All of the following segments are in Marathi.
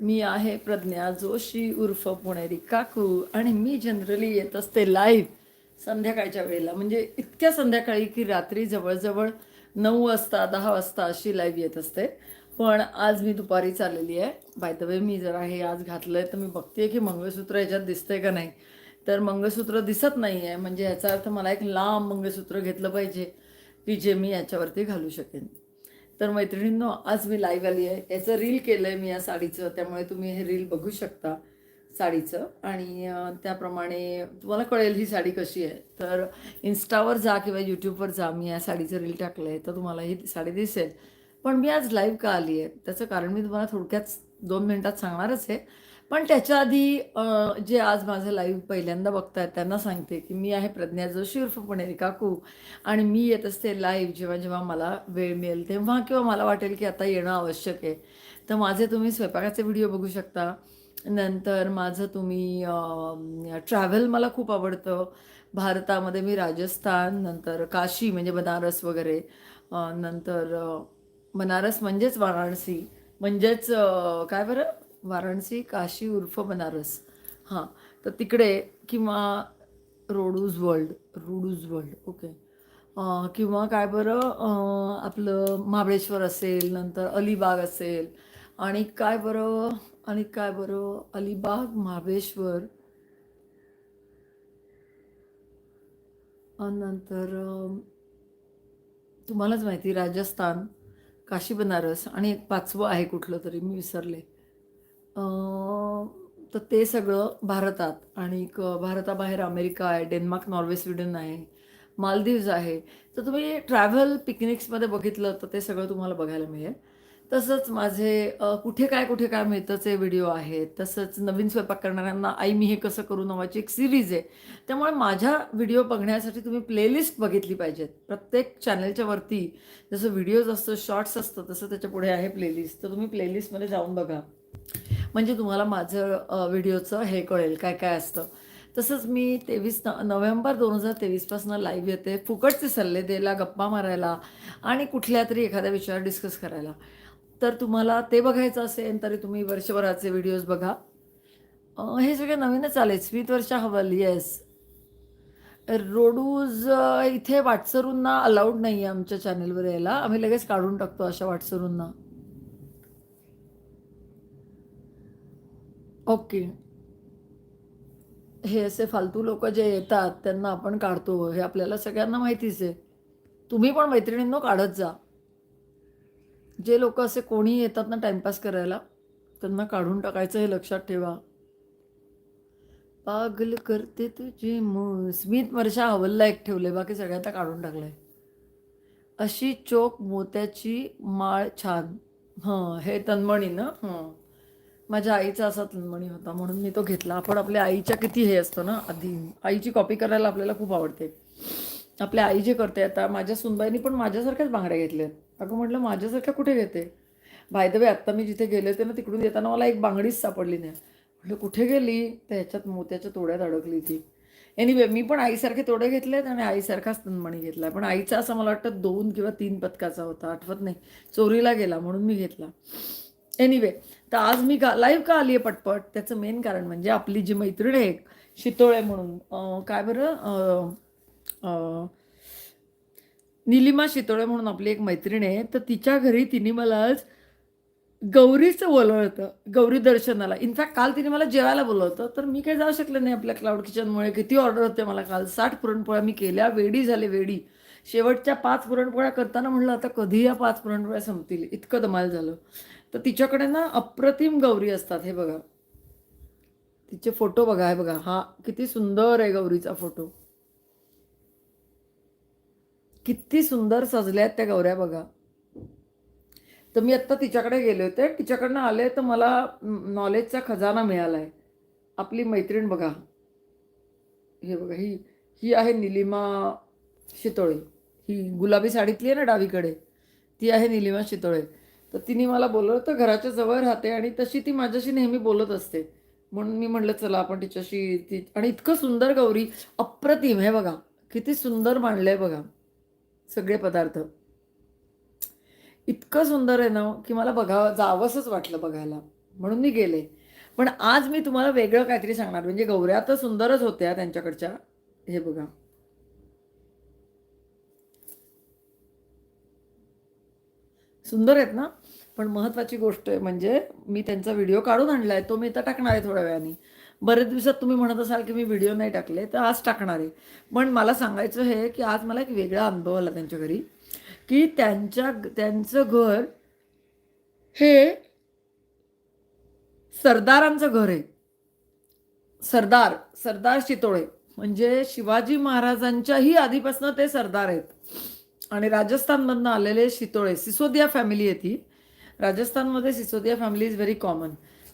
मी आहे प्रज्ञा जोशी उर्फ पुणेरी काकू आणि मी जनरली येत असते लाईव्ह संध्याकाळच्या वेळेला. म्हणजे इतक्या संध्याकाळी की रात्री जवळजवळ नऊ वाजता दहा वाजता अशी लाईव्ह येत असते. पण आज मी दुपारी चाललेली आहे. बाय द वे मी जरा हे आज घातलं आहे तर मी बघते की मंगळसूत्र याच्यात दिसतंय का नाही. तर मंगळसूत्र दिसत नाही आहे म्हणजे याचा अर्थ मला एक लांब मंगळसूत्र घेतलं पाहिजे की जे मी याच्यावरती घालू शकेन. तर मैत्रिणींनो आज मी लाईव्ह आली आहे. याचं रील केलं आहे मी या साडीचं. त्यामुळे तुम्ही हे रील बघू शकता साडीचं. आणि त्याप्रमाणे तुम्हाला कळेल ही साडी कशी आहे. तर इन्स्टावर जा किंवा यूट्यूबवर जा. मी या साडीचं रील टाकलं आहे तर तुम्हाला ही साडी दिसेल. पण मी आज लाईव्ह का आली आहे? त्याचं कारण मी तुम्हाला थोडक्यात दोन मिनटात सांगणारच आहे. पण त्याच्या आधी जे आज माझं लाईव्ह पहिल्यांदा बघतायत त्यांना सांगते की मी आहे प्रज्ञा जोशी उर्फ पुणेरी काकू आणि मी येत असते लाईव्ह जेव्हा जेव्हा मला वेळ मिळेल तेव्हा किंवा मला वाटेल की आता येणं आवश्यक आहे. तर माझे तुम्ही स्वयंपाकाचे व्हिडिओ बघू शकता. नंतर माझं तुम्ही ट्रॅव्हल मला खूप आवडतं. भारतामध्ये मी राजस्थान नंतर काशी म्हणजे बनारस वगैरे. नंतर बनारस म्हणजेच वाराणसी. म्हणजेच काय बरं? वाराणसी काशी उर्फ बनारस. हां तर तिकडे किंवा रोडूज वर्ल्ड रोडूज वर्ल्ड ओके. किंवा काय बरं आपलं महाबळेश्वर असेल नंतर अलिबाग असेल आणि काय बरं आणि काय बरं अलिबाग महाबळेश्वर नंतर तुम्हालाच माहिती राजस्थान काशी बनारस आणि एक पाचवं आहे कुठलं तरी मी विसरले. तर ते सगळं भारतात आणि भारताबाहेर अमेरिका आहे डेन्मार्क नॉर्वे स्वीडन आहे मालदीव्ज आहे. तर तुम्ही ट्रॅव्हल पिकनिक्समध्ये बघितलं तर ते सगळं तुम्हाला बघायला मिळेल. तसंच माझे कुठे काय कुठे काय मिळतंचे व्हिडिओ आहेत. तसंच नवीन स्वयंपाक करणाऱ्यांना आई मी हे कसं करू नावाची एक सिरीज आहे. त्यामुळे माझ्या व्हिडिओ बघण्यासाठी तुम्ही प्लेलिस्ट बघितली पाहिजेत. प्रत्येक चॅनलच्या वरती जसं व्हिडिओज असतं शॉर्ट्स असतं तसं त्याच्या पुढे आहे प्लेलिस्ट तर तुम्ही प्लेलिस्टमध्ये जाऊन बघा. म्हणजे तुम्हाला माझं व्हिडिओचं हे कळेल काय काय असतं. तसंच मी तेवीस न नोव्हेंबर दोन हजार तेवीसपासून लाईव्ह येते. फुकटचे सल्ले द्यायला गप्पा मारायला आणि कुठल्या तरी एखाद्या विषयावर डिस्कस करायला. तर तुम्हाला ते बघायचं असेल तरी तुम्ही वर्षभराचे व्हिडिओज बघा. हे सगळे नवीनच आले स्वीत वर्षा हवल येस रोडूज इथे वाटसरूंना अलाउड नाही आहे आमच्या चॅनेलवर यायला. आम्ही लगेच काढून टाकतो अशा वाटसरूंना. ओके. हे असे फालतू लोक जे येतात त्यांना आपण काढतो. हे आपल्याला सगळ्यांना माहितीच आहे. तुम्ही पण मैत्रिणींनो काढत जा. जे लोक असे कोणी येतात ना टाइमपास करायला त्यांना काढून टाकायचं हे लक्षात ठेवा. पागल करते तुझे स्मित वर्षा हवलला एक ठेवले बाकी सगळ्यांना काढून टाकलंय. अशी चोख मोत्याची माळ छान. हं हे तन्मणी ना? हं. माझ्या आईचा असा तनमणी होता म्हणून मी तो घेतला. आपण आपल्या आईच्या किती हे असतो ना आधी. आईची कॉपी करायला आपल्याला खूप आवडते. आपल्या आई जे करते आता माझ्या सुनबाईनी पण माझ्यासारख्याच बांगड्या घेतल्यात अगं म्हटलं माझ्यासारख्या कुठे घेते? बाय द वे आत्ता मी जिथे गेले होते ना तिकडून येताना मला एक बांगडीच सापडली नाही. म्हटलं कुठे गेली? तर ह्याच्यात मोत्याच्या तोड्यात अडकली ती. एनिवे मी पण आईसारखे तोडे घेतलेत आणि आईसारखाच तन्मणी घेतला. पण आईचा असं मला वाटतं दोन किंवा तीन पदकाचा होता आठवत नाही. चोरीला गेला म्हणून मी घेतला. एनिवे तर आज मी का लाईव्ह का आली आहे पटपट? त्याचं मेन कारण म्हणजे आपली जी मैत्रीण आहे एक, शितोळे म्हणून काय बरं? निलिमा शितोळे म्हणून आपली एक मैत्रीण आहे. तर तिच्या घरी तिने मला आज गौरीचं बोलवलं होतं गौरी दर्शनाला. इनफॅक्ट काल तिने मला जेवायला बोलवलं होतं. तर मी काही जाऊ शकले नाही आपल्या क्लाउड किचनमुळे किती ऑर्डर होते मला काल? साठ पुरणपोळ्या मी केल्या. वेडी झाले वेडी. शेवटच्या पाच पुरणपोळ्या करताना म्हणलं आता कधी या पाच पुरणपोळ्या संपतील. इतकं धमाल झालं. तर तिच्याकडे ना अप्रतिम गौरी असतात हे बघा. तिचे फोटो बघा हे बघा. हा किती सुंदर आहे गौरीचा फोटो. किती सुंदर सजल्या आहेत त्या गौऱ्या बघा. तर मी आत्ता तिच्याकडे गेले होते. तिच्याकडनं आले तर मला नॉलेजचा खजाना मिळाला आहे आपली मैत्रीण बघा. हे बघा ही ही आहे निलिमा शितोळे. ही गुलाबी साडीतली आहे ना डावीकडे. ती आहे निलिमा शितोळे. तर तिने मला बोलवलं तर घराच्या जवळ राहते आणि तशी ती माझ्याशी नेहमी बोलत असते. म्हणून मी म्हटलं चला आपण तिच्याशी ती आणि इतकं सुंदर गौरी अप्रतिम. हे बघा किती सुंदर मांडलंय बघा सगळे पदार्थ. इतकं सुंदर आहे ना की मला बघावं जावंसंच वाटलं बघायला. म्हणून मी गेले. पण आज मी तुम्हाला वेगळं काहीतरी सांगणार म्हणजे गौऱ्या तर सुंदरच होत्या त्यांच्याकडच्या. हे बघा. सुंदर आहेत ना? पण महत्त्वाची गोष्ट आहे म्हणजे मी त्यांचा व्हिडिओ काढून आणला आहे तो मी तर टाकणार आहे थोड्या वेळाने. बरेच दिवसात तुम्ही म्हणत असाल की मी व्हिडिओ नाही टाकले तर आज टाकणार आहे. पण मला सांगायचं हे की आज मला एक वेगळा अनुभव आला त्यांच्या घरी की त्यांच्या त्यांचं घर हे सरदारांचं घर आहे. सरदार सरदार शितोळे. म्हणजे शिवाजी महाराजांच्याही आधीपासून ते सरदार आहेत. आणि राजस्थानमधनं आलेले शितोळे सिसोदिया फॅमिली आहे ती. राजस्थानमध्ये Sisodia family is very common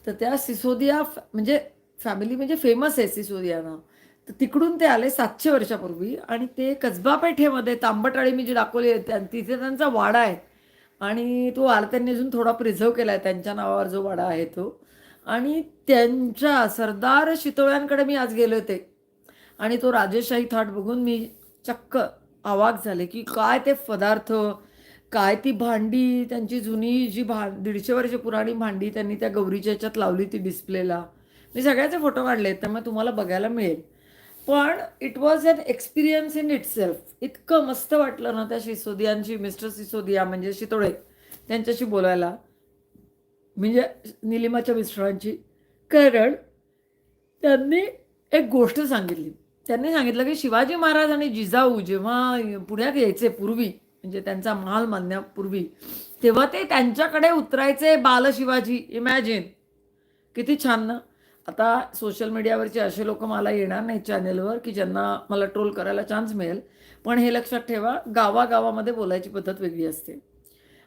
तर त्या सिसोदिया म्हणजे फॅमिली म्हणजे फेमस आहे सिसोदिया नाव. तर तिकडून ते आले सातशे वर्षापूर्वी आणि ते कसबा पेठेमध्ये तांबटाळी मी जी दाखवली आहे त्या- तिथे त्यांचा वाडा आहे. आणि तो आरत्यांनी त्यांनी अजून थोडा प्रिझर्व केला आहे त्यांच्या नावावर जो वाडा आहे तो. आणि त्यांच्या सरदार शितोळ्यांकडे मी आज गेले होते. आणि तो राजेशाही थाट बघून मी चक्क आवाक झाले की काय ते पदार्थ काय ती भांडी त्यांची जुनी जी भा दीडशे वर्ष पुराणी भांडी त्यांनी त्या गौरीच्या ह्याच्यात लावली ती डिस्प्लेला मी सगळ्याचे फोटो काढले त्यामुळे तुम्हाला बघायला मिळेल. पण it was an experience in itself इतकं मस्त वाटलं ना त्या सिसोदियांची मिस्टर सिसोदिया म्हणजे शितोळे त्यांच्याशी बोलायला. म्हणजे निलिमाच्या मिस्टरांची. कारण त्यांनी एक गोष्ट सांगितली. त्यांनी सांगितलं की शिवाजी महाराज आणि जिजाऊ जेव्हा पुण्यात यायचे पूर्वी म्हणजे त्यांचा महाल मानण्यापूर्वी तेव्हा ते त्यांच्याकडे उतरायचे बाल शिवाजी इमॅजिन किती छान ना. आता सोशल मीडियावरचे असे लोक मला येणार नाही चॅनेलवर की ज्यांना मला ट्रोल करायला चान्स मिळेल. पण हे लक्षात ठेवा गावागावामध्ये बोलायची पद्धत वेगळी असते.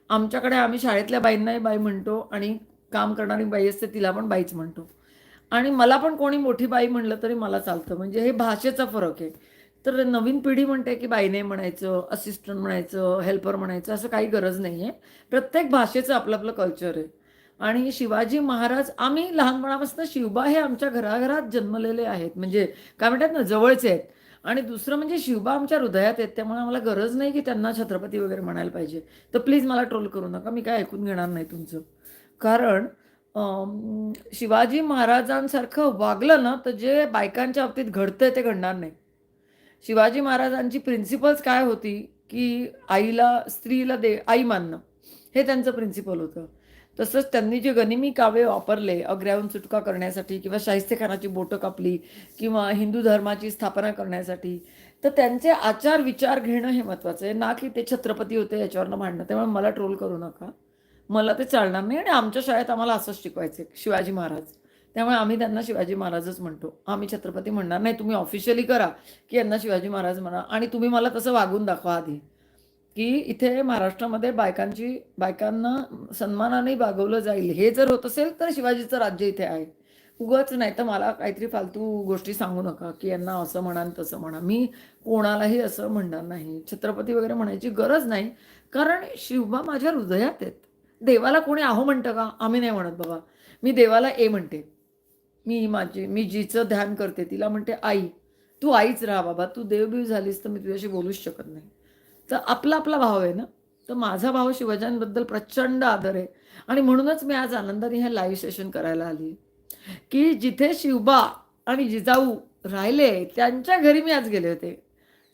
आमच्याकडे आम्ही शाळेतल्या बाईंनाही बाई म्हणतो आणि काम करणारी बाई असते तिला पण बाईच म्हणतो. आणि मला पण कोणी मोठी बाई म्हणलं तरी मला चालतं. म्हणजे हे भाषेचा फरक आहे. तर नवीन पिढी म्हणते की बाईने म्हणायचं असिस्टंट म्हणायचं हेल्पर म्हणायचं असं काही गरज नाही आहे प्रत्येक भाषेचं आपलं आपलं कल्चर आहे. आणि शिवाजी महाराज आम्ही लहानपणापासून शिवबा हे आमच्या घराघरात जन्मलेले आहेत. म्हणजे काय म्हणतात ना जवळचे आहेत. आणि दुसरं म्हणजे शिवबा आमच्या हृदयात आहेत त्यामुळे आम्हाला गरज नाही की त्यांना छत्रपती वगैरे म्हणायला पाहिजे. तर प्लीज मला ट्रोल करू नका मी काय ऐकून घेणार नाही तुमचं. कारण शिवाजी महाराजांसारखं वागलं ना तर जे बायकांच्या बाबतीत घडतंय ते घडणार नाही. शिवाजी महाराजांची प्रिन्सिपल्स काय होती की आईला स्त्रीला दे आई मानणं. हे त्यांचं प्रिन्सिपल होतं. तसंच त्यांनी जे गनिमी काव्य वापरले अग्र्याहून सुटका करण्यासाठी किंवा शाहिस्तेखानाची बोटं कापली किंवा हिंदू धर्माची स्थापना करण्यासाठी तर त्यांचे आचार विचार घेणं हे महत्त्वाचं आहे. ना की ते छत्रपती होते याच्यावरनं मांडणं त्यामुळे मला ट्रोल करू नका. मला ते चालणार नाही आणि आमच्या शाळेत आम्हाला असंच शिकवायचं शिवाजी महाराज. त्यामुळे आम्ही त्यांना शिवाजी महाराजच म्हणतो. आम्ही छत्रपती म्हणणार नाही. तुम्ही ऑफिशियली करा की यांना शिवाजी महाराज म्हणा. आणि तुम्ही मला तसं वागून दाखवा आधी. की इथे महाराष्ट्रामध्ये बायकांची बायकांना सन्मानाने वागवलं जाईल. हे जर होत असेल तर शिवाजीचं राज्य इथे आहे. उगाच नाही तर मला काहीतरी फालतू गोष्टी सांगू नका की यांना असं म्हणा तसं म्हणा. मी कोणालाही असं म्हणणार नाही. छत्रपती वगैरे म्हणायची गरज नाही. कारण शिवबा माझ्या हृदयात आहेत. देवाला कोणी आहो म्हणतं का? आम्ही नाही म्हणत बाबा. मी देवाला ए म्हणते. मी माझी मी जिचं ध्यान करते तिला म्हणते आई तू आईच राहा बाबा तू देवबीव झालीस तर मी तुझ्याशी बोलूच शकत नाही. तर आपला आपला भाव आहे ना? तर माझा भाव शिवाजांबद्दल प्रचंड आदर आहे. आणि म्हणूनच मी आज आनंदाने हे लाईव्ह सेशन करायला आली. की जिथे शिवबा आणि जिजाऊ राहिले त्यांच्या घरी मी आज गेले होते.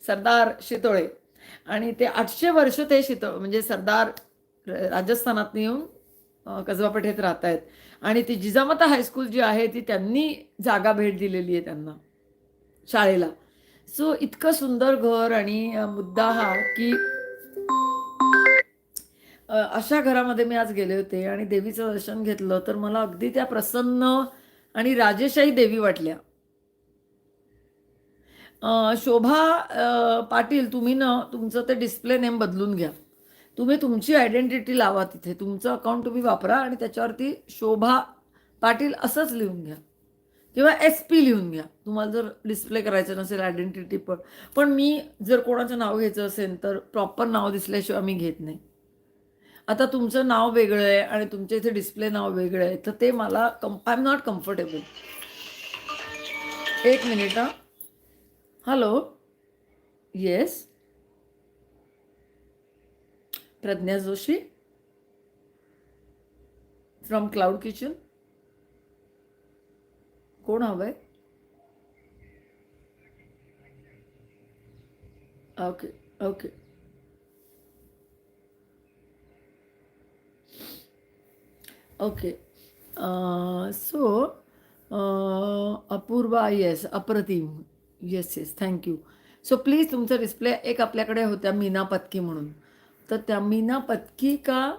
सरदार शितोळे. आणि ते आठशे वर्ष ते शितो म्हणजे सरदार राजस्थानात येऊन कसबा पेठेत राहत आहेत आणि ती जिजामाता हायस्कूल जी आहे ती त्यांनी जागा भेट दिलेली आहे त्यांना शाळेला. सो इतकं सुंदर घर आणि मुद्दा हा की अशा घरामध्ये मी आज गेले होते आणि देवीचं दर्शन घेतलं तर मला अगदी त्या प्रसन्न आणि राजेशाही देवी वाटल्या. शोभा पाटील तुम्ही ना तुमचं ते डिस्प्ले नेम बदलून घ्या. तुम्ही तुमची आयडेंटिटी लावा तिथे. तुमचं अकाउंट तुम्ही वापरा आणि त्याच्यावरती शोभा पाटील असंच लिहून घ्या. किंवा एस पी लिहून घ्या. तुम्हाला जर डिस्प्ले करायचं नसेल आयडेंटिटी पण. पण मी जर कोणाचं नाव घ्यायचं असेल तर प्रॉपर नाव दिसल्याशिवाय मी घेत नाही. आता तुमचं नाव वेगळं आहे आणि तुमच्या इथे डिस्प्ले नाव वेगळं आहे. तर ते मला come I am not comfortable एक मिनिट हां. Hello yes Pragya Joshi from cloud kitchen कोण हवंय okay okay okay so Apurva yes अप्रतिम. Yes yes thank you so please तुमचा डिस्प्ले एक आपल्याकडे होत्या मीना पत्की म्हणून. तर त्या मीना पत्की का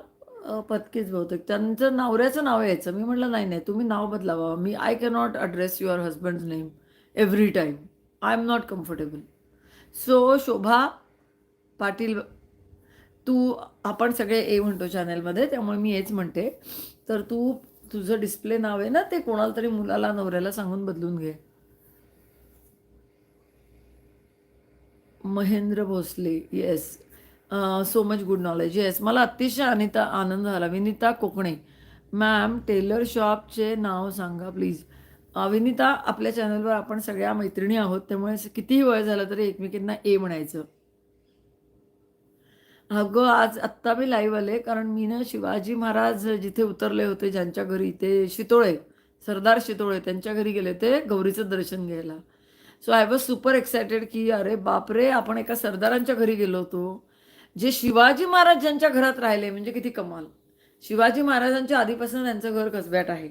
पत्कीच बहुतेक. त्यांचं नवऱ्याचं नाव यायचं. मी म्हटलं नाही नाही तुम्ही नाव बदलावा. मी I cannot address your husband name every time I am not comfortable so Shobha Patil तू आपण सगळे ए म्हणतो चॅनलमध्ये त्यामुळे मी हेच म्हणते. तर तू तुझं डिस्प्ले नाव आहे ना ते कोणाला तरी मुलाला नवऱ्याला सांगून बदलून घे. Mahendra Bhosale yes so much good knowledge yes मला अतिशय अनिता आनंद झाला. विनिता कोकणे. मॅम टेलर शॉपचे नाव सांगा प्लीज विनिता आपल्या चॅनलवर आपण सगळ्या मैत्रिणी आहोत त्यामुळे कितीही वय झालं तरी एकमेकींना ए म्हणायचं. अगं आज आत्ता मी लाईव्ह आले कारण मी ना शिवाजी महाराज जिथे उतरले होते ज्यांच्या घरी ते शितोळे सरदार शितोळे त्यांच्या घरी गेले ते गौरीचं दर्शन घ्यायला. So I was super excited की अरे बापरे आपण एका सरदारांच्या घरी गेलो होतो. जे शिवाजी महाराज ज्यांच्या घरात राहिले म्हणजे किती कमाल. शिवाजी महाराजांच्या आधीपासून त्यांचं घर कसब्याट आहे.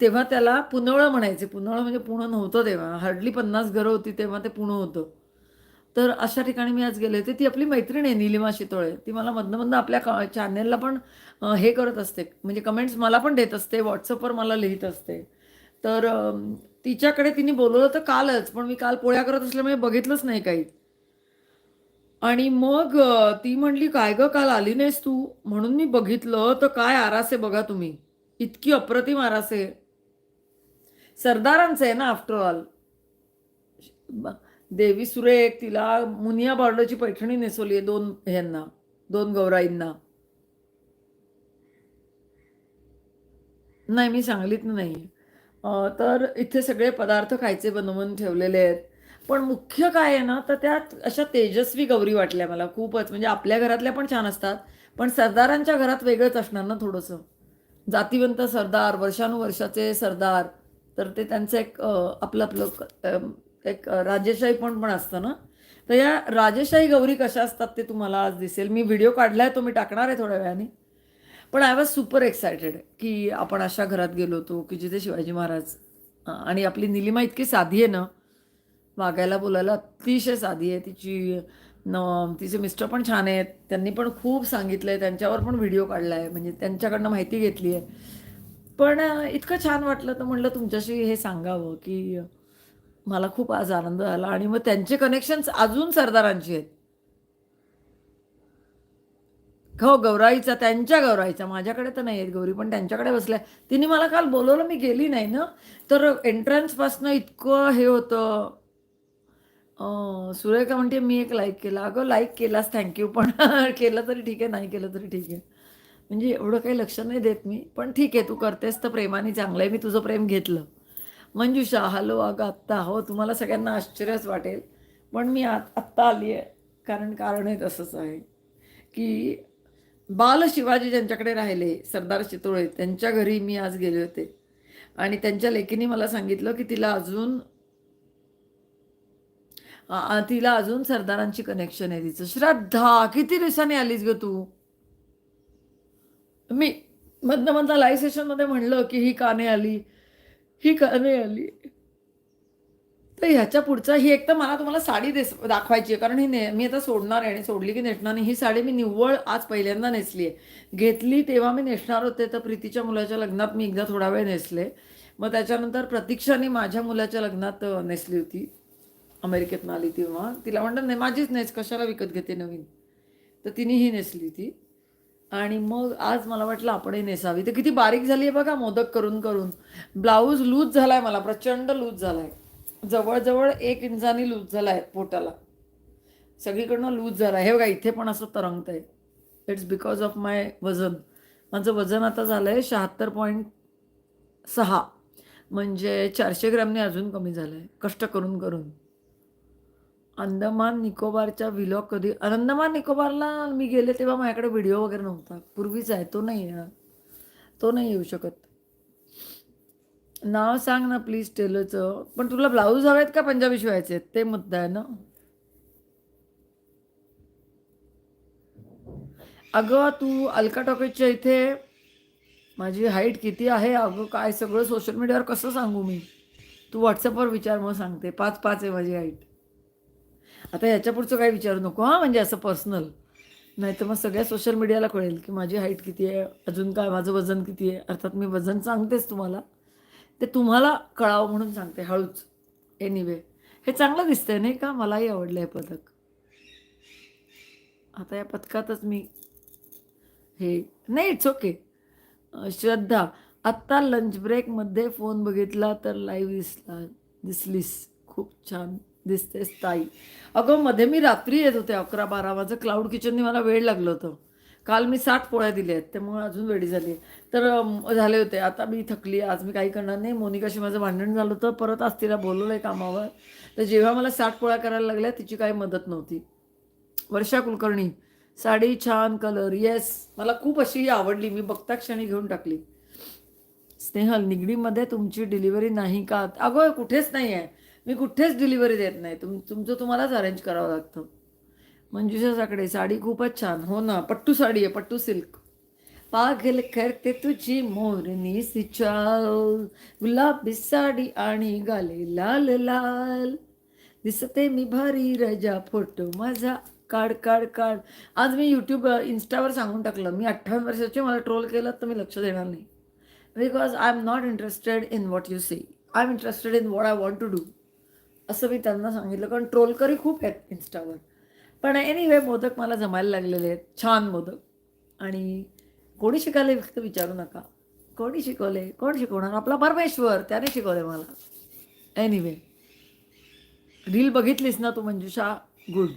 तेव्हा त्याला पुनवळं म्हणायचे. पुनवळं म्हणजे पुणं नव्हतं तेव्हा. हार्डली पन्नास घरं होती तेव्हा ते पुणं होतं. तर अशा ठिकाणी मी आज गेले होते. ती आपली मैत्रीण आहे निलिमा शितोळे. ती मला मधनमधनं आपल्या का चॅनेलला पण हे करत असते. म्हणजे कमेंट्स मला पण देत असते. व्हॉट्सअपवर मला लिहित असते. तर तिच्याकडे तिने बोलवलं तर कालच. पण मी काल पोळ्या करत असल्यामुळे बघितलंच नाही काही. आणि मग ती म्हणली काय ग काल आली नाहीस तू? म्हणून मी बघितलं तर काय आरासे बघा तुम्ही? इतकी अप्रतिम आरासे. सरदारांचं आहे ना आफ्टर ऑल देवी सुरेख तिला मुनिया बॉर्डरची पैठणी नेसवली आहे दोन ह्यांना दोन गौराईंना. नाही मी सांगलीत नाही तर इथे सगळे पदार्थ खायचे बनवून ठेवलेले आहेत. पण मुख्य काय आहे ना तर त्यात अशा तेजस्वी गौरी वाटल्या मला खूपच. म्हणजे आपल्या घरातल्या पण छान असतात पण सरदारांच्या घरात वेगळंच असणार ना थोडंसं. जातीवंत सरदार वर्षानुवर्षाचे सरदार तर ते त्यांचं एक आपलं आपलं एक राजेशाही पण पण असतं ना. तर या राजेशाही गौरी कशा असतात ते तुम्हाला आज दिसेल. मी व्हिडिओ काढलाय तो मी टाकणार आहे थोड्या वेळाने. पण आय वॉज सुपर एक्सायटेड की आपण अशा घरात गेलो होतो की जिथे शिवाजी महाराज आणि आपली निलिमा इतकी साधी आहे ना वागायला बोलायला अतिशय साधी आहे. तिची न तिचे मिस्टर पण छान आहेत. त्यांनी पण खूप सांगितलं आहे त्यांच्यावर पण व्हिडिओ काढला आहे म्हणजे त्यांच्याकडनं माहिती घेतली आहे. पण इतकं छान वाटलं तर म्हटलं तुमच्याशी हे सांगावं की मला खूप आज आनंद झाला आणि मग त्यांचे कनेक्शन्स अजून सरदारांची आहेत. हो गौराईचा त्यांच्या गौराईचा. माझ्याकडे तर नाही आहेत गौरी पण त्यांच्याकडे बसल्या. तिने मला काल बोलवलं मी गेली नाही ना. तर एंट्रन्सपासनं इतकं हे होतं. सुरेखा म्हणते मी एक लाईक केला. अगं लाईक केलास थँक्यू पण केलं तरी ठीक आहे नाही केलं तरी ठीक आहे. म्हणजे एवढं काही लक्ष नाही देत मी. पण ठीक आहे तू करतेस तर प्रेमाने चांगलं आहे. मी तुझं प्रेम घेतलं. मंजुषा हॅलो अगं आत्ता हो. तुम्हाला सगळ्यांना आश्चर्यच वाटेल. पण मी आत आत्ता आली आहे कारण कारण हे तसंच आहे. की बाल शिवाजी ज्यांच्याकडे राहिले सरदार चितोळे त्यांच्या घरी मी आज गेले होते. आणि त्यांच्या लेकीने मला सांगितलं की तिला अजून तिला अजून सरदारांची कनेक्शन आहे तिचं. श्रद्धा किती दिवसांनी आलीस ग तू? मी मधनं मधनं लाईव्ह सेशनमध्ये म्हणलं की ही का नाही आली ही का नाही आली. तर ह्याच्या पुढचा ही एक तर मला तुम्हाला साडी देस दाखवायची आहे कारण ही ने मी आता सोडणार आहे आणि सोडली की नेसणार नाही. ही साडी मी निव्वळ आज पहिल्यांदा नेसली आहे. घेतली तेव्हा मी नेसणार होते तर प्रीतीच्या मुलाच्या लग्नात मी एकदा थोडा वेळ नेसले. मग त्याच्यानंतर प्रतीक्षाने माझ्या मुलाच्या लग्नात नेसली होती. अमेरिकेतनं आली तेव्हा. तिला म्हणलं नाही माझीच नेस कशाला विकत घेते नवीन? तर तिने ही नेसली ती. आणि मग आज मला वाटलं आपणही नेसावी. तर किती बारीक झाली आहे बघा मोदक करून करून. ब्लाऊज लूज झाला आहे मला प्रचंड लूज झाला आहे जवळजवळ एक इंचानी लूज झाला आहे पोटाला. सगळीकडनं लूज झाला हे बघा इथे पण असं तरंगत आहे इट्स बिकॉज ऑफ माय वजन. माझं वजन आता झालं आहे शहात्तर पॉईंट सहा. म्हणजे चारशे ग्रॅमने अजून कमी झालं आहे कष्ट करून करून. अंदमान निकोबारच्या विलॉग कधी अंदमान निकोबारला मी गेले तेव्हा माझ्याकडे व्हिडिओ वगैरे नव्हता. पूर्वीच आहे. तो नाही तो नाही येऊ शकत. नाव सांग ना प्लीज टेलरचं पण तुला ब्लाऊज हवेत का पंजाबी शिवायचे? आहेत ते मुद्दा आहे ना. अगं तू अलका टॉकेजच्या इथे माझी हाईट किती आहे? अगं काय सगळं सोशल मीडियावर कसं सांगू मी? तू व्हॉट्सअपवर विचार मग सांगते. पाच पाच आहे माझी हाईट आता याच्या पुढचं काही विचारू नको हां म्हणजे असं पर्सनल नाही तर मग सगळ्या सोशल मीडियाला कळेल की माझी हाईट किती आहे अजून काय माझं वजन किती आहे. अर्थात मी वजन सांगतेच तुम्हाला. ते तुम्हाला कळावं म्हणून सांगते हळूच. एनिवे हे चांगलं दिसतंय नाही का? मलाही आवडलं हे पदक. आता या पथकातच मी हे नाही इट्स ओके श्रद्धा आत्ता लंच ब्रेकमध्ये फोन बघितला तर लाईव्ह दिसला दिसलीस. खूप छान. दिसतेस ताई. अगं मध्ये मी रात्री येत होते अकरा बारा माझं क्लाउड किचननी मला वेळ लागलं होतं. काल मी साठ पोळ्या दिल्या आहेत त्यामुळे अजून वेळी झाली तर झाले होते. आता मी थकली आज मी काही करणार नाही. मोनिकाशी माझं भांडण झालं होतं. परत आज तिला बोलवलं आहे कामावर. तर जेव्हा मला साठ पोळ्या करायला लागल्या तिची काही मदत नव्हती. वर्षा कुलकर्णी साडी छान कलर येस मला खूप अशी आवडली. मी बघता क्षणी घेऊन टाकली. स्नेहल निगडीमध्ये तुमची डिलिव्हरी नाही का? अगं कुठेच नाही आहे मी कुठेच डिलिव्हरी देत नाही. तुम तुमचं तुम्हालाच अरेंज करावं लागतं. मंजुषा साकडे साडी खूपच छान. हो ना पट्टू साडी आहे पट्टू सिल्क पागल करते तुझी मोरणी सिचाल. गुलाबी साडी आणि गाले लाल लाल. दिसते मी भारी रजा फोटो माझा. काढ काढ काढ. आज मी यूट्यूब इन्स्टावर सांगून टाकलं. मी अठ्ठावन्न वर्षाचे मला ट्रोल केलं तर मी लक्ष देणार नाही. Because I am not interested in what you say I am interested in what I want to do असं मी त्यांना सांगितलं. कारण ट्रोलकरी खूप आहेत इन्स्टावर पण एनिवे मोदक मला जमायला लागलेले आहेत. छान मोदक. आणि कोणी शिकायला फक्त विचारू नका. कोणी शिकवले? कोण शिकवणार? आपला परमेश्वर त्याने शिकवले मला. एनिवे रील बघितलीस ना तू मंजुषा? गुड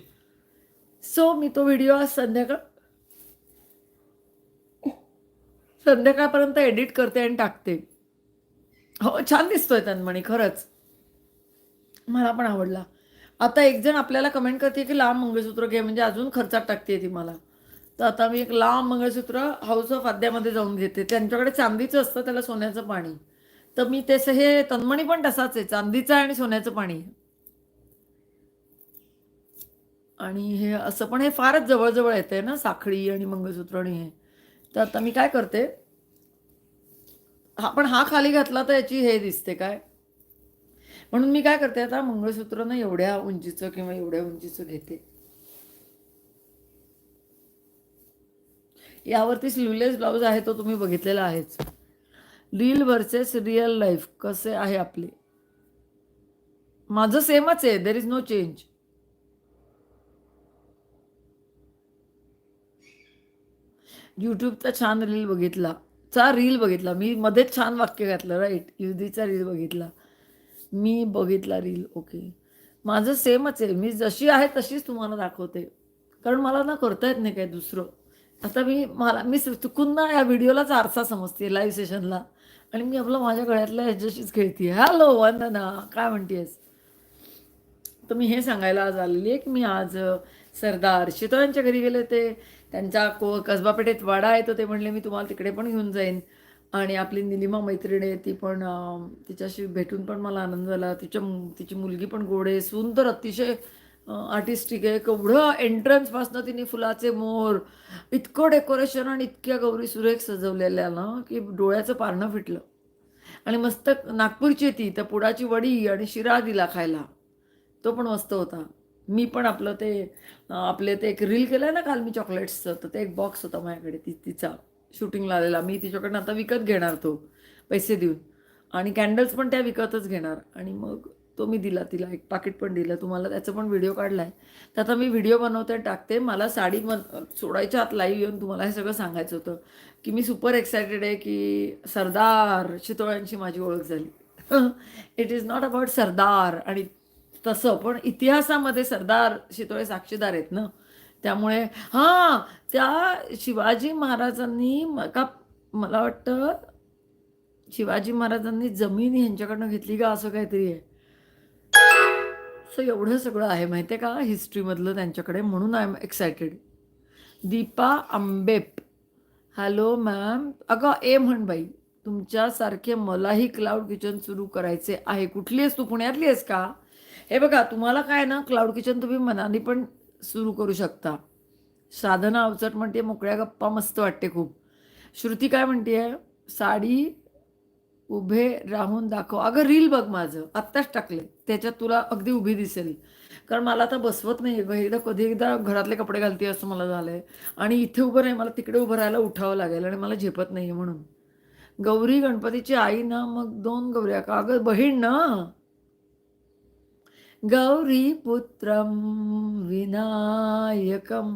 सो मी तो व्हिडिओ आज संध्याकाळ संध्याकाळपर्यंत एडिट करते आणि टाकते. हो छान दिसतोय तन्मणी खरंच. मला पण आवडला. आता एक जण आपल्याला कमेंट करते की लांब मंगळसूत्र घे म्हणजे अजून खर्चात टाकते ती मला. तर आता मी एक लांब मंगळसूत्र हाऊस ऑफ आद्यामध्ये जाऊन घेते. त्यांच्याकडे चांदीचं असतं त्याला सोन्याचं पाणी. तर मी तसं हे तन्मणी पण तसाच आहे चांदीचं आहे आणि सोन्याचं पाणी. आणि हे असं पण हे फारच जवळजवळ येते ना साखळी आणि मंगळसूत्र आणि हे. तर आता मी काय करते? हा पण हा खाली घातला तर याची हे दिसते काय? म्हणून मी काय करते आता मंगळसूत्र ना एवढ्या उंचीचं किंवा एवढ्या उंचीचं घेते. यावरती स्लीवलेस ब्लाऊज आहे तो तुम्ही बघितलेला आहेच. रील वर्सेस रिअल लाईफ कसे आहे आपले? माझं सेमच आहे देर इज नो चेंज यूट्यूबचा छान रील बघितला. चा रील बघितला. मी मध्येच छान वाक्य घातलं राईट युदीचा रील बघितला. मी बघितला रील ओके माझं सेमच आहे. मी जशी आहे तशीच तुम्हाला दाखवते. कारण मला ना करता येत नाही काय दुसरं. आता मी मला मी चुकून ना या व्हिडिओलाच आरसा समजते लाईव्ह सेशनला आणि मी आपलं माझ्या गळ्यातल्या ह्याच्याशीच खेळते हॅलो वंदना. काय म्हणतेस तर मी हे सांगायला आज आलेली आहे की मी आज सरदार शितोळ्यांच्या घरी गेले ते त्यांच्या को कसबा पेठेत वाडा आहे ते म्हणले मी तुम्हाला तिकडे पण घेऊन जाईन. आणि आपली निलिमा मैत्रिणी आहे ती पण तिच्याशी भेटून पण मला आनंद झाला. तिच्या तिची मुलगी पण गोड आहे सुंदर अतिशय आर्टिस्टिक आहे. केवढं एंट्रन्सपासनं तिने फुलाचे मोर इतकं डेकोरेशन आणि इतक्या गौरी सुरेख सजवलेल्या ना की डोळ्याचं पारणं फिटलं. आणि मस्त नागपूरची आहे ती तर पुडाची वडी आणि शिरा दिला खायला. तो पण मस्त होता. मी पण आपलं ते आपले ते एक रील केलं ना काल मी चॉकलेट्सचं तर ते एक बॉक्स होता माझ्याकडे ती तिचा. शूटिंगला आलेला. मी तिच्याकडनं आता विकत घेणार तो पैसे देऊन. आणि कॅन्डल्स पण त्या विकतच घेणार. आणि मग तो मी दिला तिला एक पाकिट पण दिलं. तुम्हाला त्याचा पण व्हिडिओ काढला आहे तर आता मी व्हिडिओ बनवते टाकते. मला साडी मन सोडायच्या आत लाईव्ह येऊन तुम्हाला हे सगळं सांगायचं होतं की मी सुपर एक्सायटेड आहे की सरदार शितोळ्यांची माझी ओळख झाली. इट इज नॉट अबाउट सरदार आणि तसं पण इतिहासामध्ये सरदार शितोळे साक्षीदार आहेत ना. त्यामुळे हां त्या शिवाजी महाराजांनी का मला वाटतं शिवाजी महाराजांनी जमीन ह्यांच्याकडनं घेतली का असं काहीतरी आहे. सो एवढं सगळं आहे. माहिती आहे का? हिस्ट्रीमधलं त्यांच्याकडे म्हणून I am excited. Deepa आंबेप. Hello ma'am. अगं ए म्हण बाई तुमच्यासारखे मलाही क्लाउड किचन सुरू करायचे आहे. कुठली आहेस तू? पुण्यातली आहेस का? हे बघा तुम्हाला काय ना क्लाउड किचन तुम्ही मनाने पण सुरू करू शकता. साधना अवचट म्हणते मोकळ्या गप्पा मस्त वाटते खूप. श्रुती काय म्हणते साडी उभे राहून दाखव. अगं रील बघ माझं. आत्ताच टाकले त्याच्यात तुला अगदी उभी दिसेल. कारण मला आता बसवत नाही गं. एकदा कधी एकदा घरातले कपडे घालते असं मला झालं आहे आणि इथे उभं नाही मला तिकडे उभं राहायला उठावं लागेल आणि मला झेपत नाही म्हणून. गौरी गणपतीची आई ना मग दोन गौऱ्या का अगं बहीण ना. गौरीपुत्रम विनायकम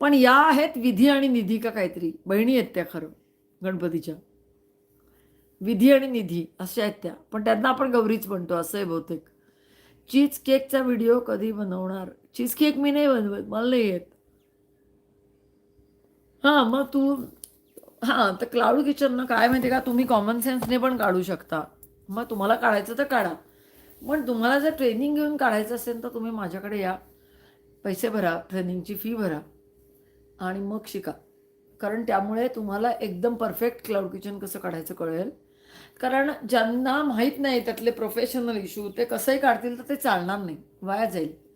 पण या आहेत विधी आणि निधी का काहीतरी? बहिणी आहेत त्या खरं गणपतीच्या. विधी आणि निधी अशा आहेत त्या. पण त्यांना आपण गौरीच म्हणतो असं आहे बहुतेक. चीज केकचा व्हिडिओ कधी बनवणार? चीज केक मी नाही बनवत मला नाही येत. हां मग तू हां तर क्लाउड किचननं काय माहिती का तुम्ही कॉमन सेन्सने पण काढू शकता. मग तुम्हाला काढायचं तर काढा. पण तुम्हाला जर ट्रेनिंग घेऊन काढायचं असेल तर तुम्ही माझ्याकडे या. पैसे भरा ट्रेनिंगची फी भरा आणि मग शिका. कारण त्यामुळे तुम्हाला एकदम परफेक्ट क्लाउड किचन कसं काढायचं कळेल? कारण ज्यांना माहीत नाही त्यातले प्रोफेशनल इश्यू ते कसंही काढतील तर ते चालणार नाही. वाया जाईल.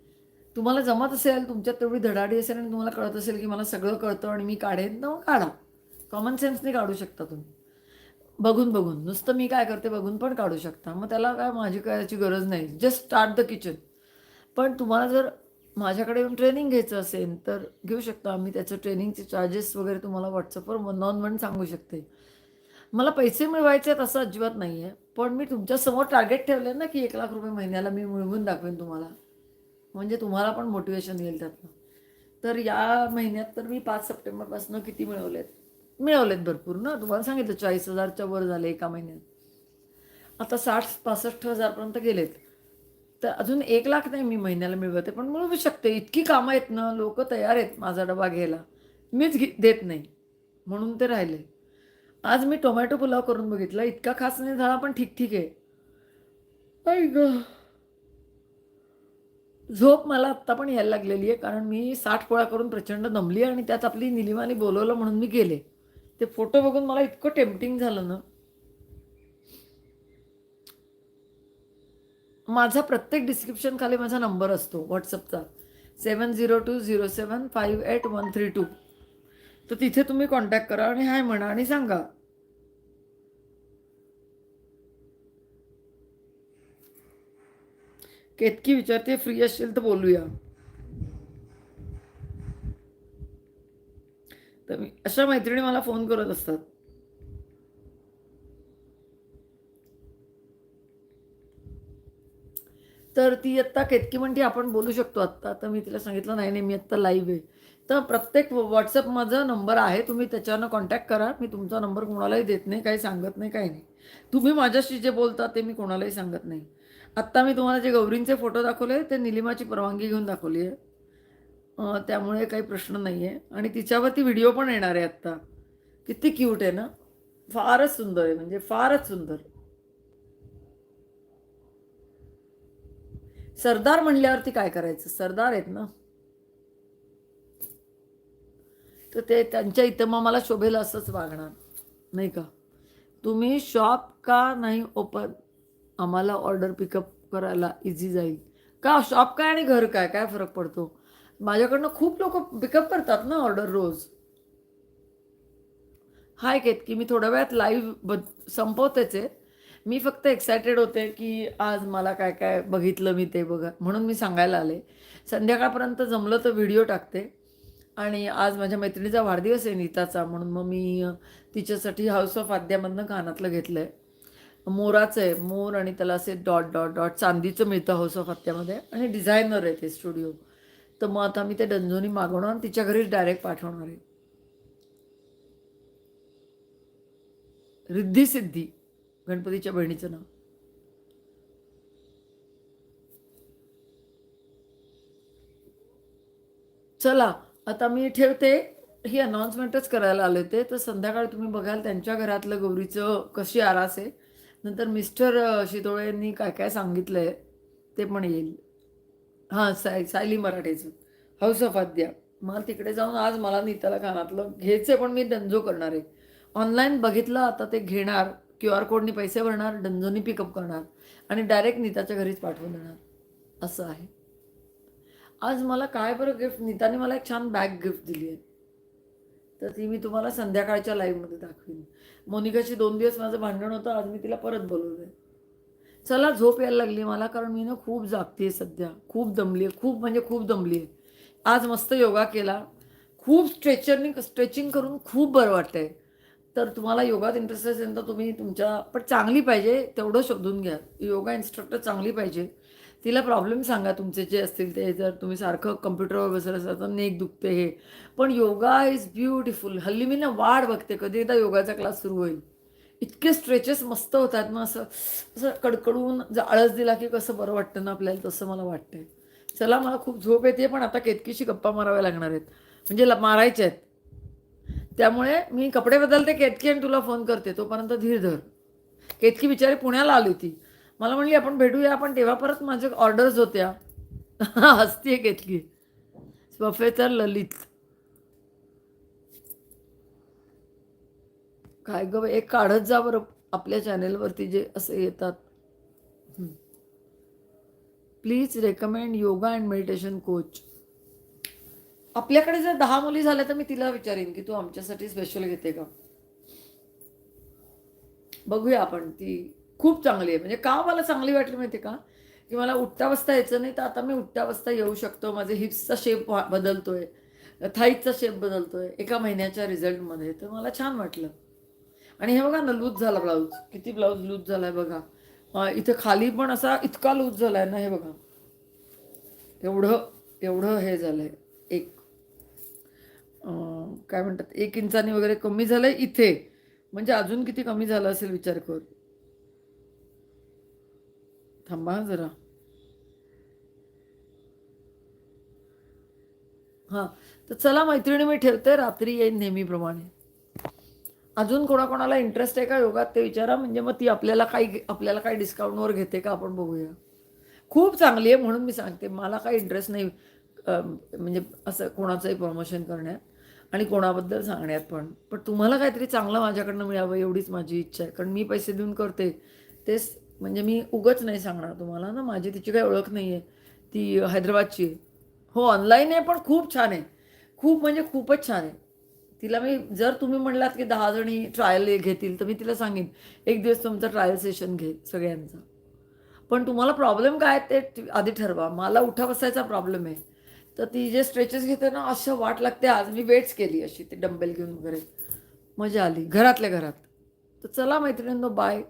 तुम्हाला जमत असेल तुमच्यात तेवढी धडाडी असेल आणि तुम्हाला कळत असेल की मला सगळं कळतं आणि मी काढेन तर मग काढा. कॉमन सेन्सने काढू शकता तुम्ही. बघून बघून. नुसतं मी काय करते बघून पण काढू शकता. मग त्याला काय माझी कायची गरज नाही. जस्ट स्टार्ट द किचन पण तुम्हाला जर माझ्याकडे येऊन ट्रेनिंग घ्यायचं असेल तर घेऊ शकता मी त्याचं ट्रेनिंगचे चार्जेस वगैरे तुम्हाला व्हॉट्सअपवर नॉन वन सांगू शकते. मला पैसे मिळवायचे आहेत असं अजिबात नाही आहे पण मी तुमच्यासमोर टार्गेट ठेवलं ना की एक लाख रुपये महिन्याला मी मिळवून दाखवेन तुम्हाला. म्हणजे तुम्हाला पण मोटिवेशन येईल त्यातनं. तर या महिन्यात तर मी पाच सप्टेंबरपासून किती मिळवलेत? मिळवलेत भरपूर ना. तुम्हाला सांगितलं चाळीस हजारच्या वर झाले एका महिन्यात. आता साठ पासष्ट हजारपर्यंत गेलेत. तर अजून एक लाख नाही मी महिन्याला मिळवते पण मिळवू शकते. इतकी कामं आहेत ना लोक तयार आहेत माझा डबा घ्यायला. मीच घे देत नाही. म्हणून ते राहिले. आज मी टोमॅटो पुलाव करून बघितला. इतका खास नाही झाला पण ठीक ठीक आहे. आई ग. झोप मला आत्ता पण यायला लागलेली आहे कारण मी साठ पोळा करून प्रचंड दमली आणि त्यात आपली निलिमाने बोलवलं म्हणून मी गेले. ते फोटो बघून मला इतकं टेम्पटिंग झालं ना. माझा प्रत्येक डिस्क्रिप्शन खाली माझा नंबर असतो व्हॉट्सअपचा seven zero two zero seven five eight one three two तर तिथे तुम्ही कॉन्टॅक्ट करा आणि हाय म्हणा आणि सांगा. केतकी विचारते फ्री असेल तर बोलूया. तर मी अशा मैत्रिणी मला फोन करत असतात. तर ती आत्ता केतकी म्हणते आपण बोलू शकतो आत्ता. तर मी तिला सांगितलं नाही नाही मी आत्ता लाईव्ह आहे. तर प्रत्येक व्हॉट्सअप माझा नंबर आहे तुम्ही त्याच्यानं कॉन्टॅक्ट करा. मी तुमचा नंबर कोणालाही देत नाही काही सांगत नाही काही नाही. तुम्ही माझ्याशी जे बोलता ते मी कोणालाही सांगत नाही. आत्ता मी तुम्हाला जे गौरींचे फोटो दाखवले ते निलिमाची परवानगी घेऊन दाखवली आहे. त्यामुळे काही प्रश्न नाही आहे आणि तिच्यावरती व्हिडिओ पण येणार आहे आत्ता. किती क्यूट आहे ना? फारच सुंदर आहे. म्हणजे फारच सुंदर. सरदार म्हणल्यावरती काय करायचं? सरदार आहेत ना? तर ते त्यांच्या इथं मग मला शोभेल असंच वागणार. नाही का? तुम्ही शॉप का नाही ओपन? आम्हाला ऑर्डर पिकअप करायला इझी जाईल. का? शॉप काय आणि घर काय? काय फरक पडतो? माझ्याकडनं खूप लोक पिकअप करतात ना ऑर्डर रोज. हाय केतकी मी थोड्या वेळात लाईव्ह ब संपवतेच. आहे मी फक्त एक्सायटेड होते की आज मला काय काय बघितलं मी ते बघा म्हणून मी सांगायला आले. संध्याकाळपर्यंत जमलं तर व्हिडिओ टाकते. आणि आज माझ्या मैत्रिणीचा वाढदिवस आहे नीताचा म्हणून मग मी तिच्यासाठी हाऊस ऑफ आद्यामधनं कानातलं घेतलं आहे मोराचं आहे मोर आणि त्याला असे डॉट डॉट डॉट चांदीचं मिळतं हाऊस ऑफ आत्यामध्ये आणि डिझायनर आहे ते स्टुडिओ तर मग आता मी ते डंजोनी मागवणार आणि तिच्या घरीच डायरेक्ट पाठवणार आहे. रिद्धी सिद्धी गणपतीच्या बहिणीचं नाव. चला आता मी ठेवते. ही अनाऊन्समेंटच करायला आले होते. तर संध्याकाळी तुम्ही बघाल त्यांच्या घरातलं गौरीचं कशी आरास आहे. नंतर मिस्टर अ, शितोळे यांनी काय काय सांगितलं आहे ते पण येईल. हां साय सायली मराठेचं. House of Aadya. मला तिकडे जाऊन आज मला नीताला कानातलं घ्यायचं पण मी डंजो करणार आहे. ऑनलाईन बघितलं आता ते घेणार. क्यू आर कोडनी पैसे भरणार डंजोनी पिकअप करणार. आणि डायरेक्ट नीताच्या घरीच पाठवून देणार. असं आहे. आज मला काय बरं गिफ्ट नीताने मला एक छान बॅग गिफ्ट दिली आहे. तर ती मी तुम्हाला संध्याकाळच्या लाईव्हमध्ये दाखवीन. मोनिकाशी दोन दिवस माझं भांडण होतं आज मी तिला परत बोलवलं आहे चला झोप यायला लागली मला कारण मी ना खूप जागते सध्या. खूप दमली आहे खूप म्हणजे खूप दमली आहे आज मस्त योगा केला. खूप स्ट्रेचरनी स्ट्रेचिंग करून खूप बरं वाटतंय. तर तुम्हाला योगात इंटरेस्ट असेल तर तुम्ही तुमच्या पण चांगली पाहिजे तेवढं शोधून घ्या. योगा इन्स्ट्रक्टर चांगली पाहिजे. तिला प्रॉब्लेम सांगा तुमचे जे असतील ते. जर तुम्ही सारखं कम्प्युटरवर बसत असाल तर नेक दुखते हे. पण योगा इज ब्युटिफुल हल्ली मी ना वाढ बघते. कधी एकदा योगाचा क्लास सुरू होईल. इतके स्ट्रेचेस मस्त होतात मग असं असं कडकडून आळस दिला की कसं बरं वाटतं ना आपल्याला तसं मला वाटतंय. चला मला खूप झोप येते पण आता केतकीशी गप्पा माराव्या लागणार आहेत. म्हणजे ल- मारायच्या आहेत. त्यामुळे मी कपडे बदलते केतकी आणि तुला फोन करते. तोपर्यंत धीर धर. केतकी बिचारी पुण्याला आली होती. मला म्हणली आपण भेटूया पण तेव्हा परत माझ्या ऑर्डर्स होत्या. हसतीये केतकी. प्रोफेसर ललित. काय ग एक काढत जा बरं आपल्या चॅनेलवरती जे असे येतात. Please recommend yoga and meditation coach आपल्याकडे जर दहा मुली झाल्या तर मी तिला विचारेन की तू आमच्यासाठी स्पेशल घेते का? बघूया आपण ती खूप चांगली आहे. म्हणजे का मला चांगली वाटली माहिती का? की मला उठता बसता यायचं नाही तर आता मी उठता बसता येऊ शकतो. माझे हिप्सचा शेप बदलतोय. थाईचा शेप बदलतोय. एका महिन्याच्या रिझल्टमध्ये तर मला छान वाटलं. आणि हे बघा ना लूज झाला ब्लाऊज किती ब्लाऊज लूज झालाय बघा. इथे खाली पण असा इतका लूज झालाय ना हे बघा. एवढं एवढं हे झालंय. एक काय म्हणतात एक इंचाने वगैरे कमी झालंय इथे. म्हणजे अजून किती कमी झालं असेल विचार कर. थांबा जरा. हां तर चला मैत्रिणी मी ठेवते. रात्री येईन नेहमीप्रमाणे. अजून कोणाकोणाला इंटरेस्ट आहे का योगात? ते विचारा. म्हणजे मग ती आपल्याला काही आपल्याला काही डिस्काउंटवर घेते का आपण बघूया. खूप चांगली आहे म्हणून मी सांगते. मला काही इंटरेस्ट नाही म्हणजे असं कोणाचंही प्रमोशन करण्यात आणि कोणाबद्दल सांगण्यात पण. पण तुम्हाला काहीतरी चांगलं माझ्याकडनं मिळावं एवढीच माझी इच्छा आहे. कारण मी पैसे देऊन करते. तेच म्हणजे मी उगच नाही सांगणार तुम्हाला ना. माझी तिची काही ओळख नाही आहे ती हैदराबादची आहे. हो ऑनलाईन आहे पण खूप छान आहे. खूप म्हणजे खूपच छान आहे. तिला मी जर तुम्ही म्हणलात की दहा जणी ट्रायल घेतील तर मी तिला सांगेन एक दिवस तुमचं ट्रायल सेशन घे सगळ्यांचं. पण तुम्हाला प्रॉब्लेम काय ते आधी ठरवा. मला उठा बसायचा प्रॉब्लेम आहे. तर ती जे स्ट्रेचेस घेते ना अशा वाट लागते. आज मी वेट्स केली अशी ते डंबेल घेऊन वगैरे. मजा आली घरातल्या घरात. तर चला मैत्रिणींनो बाय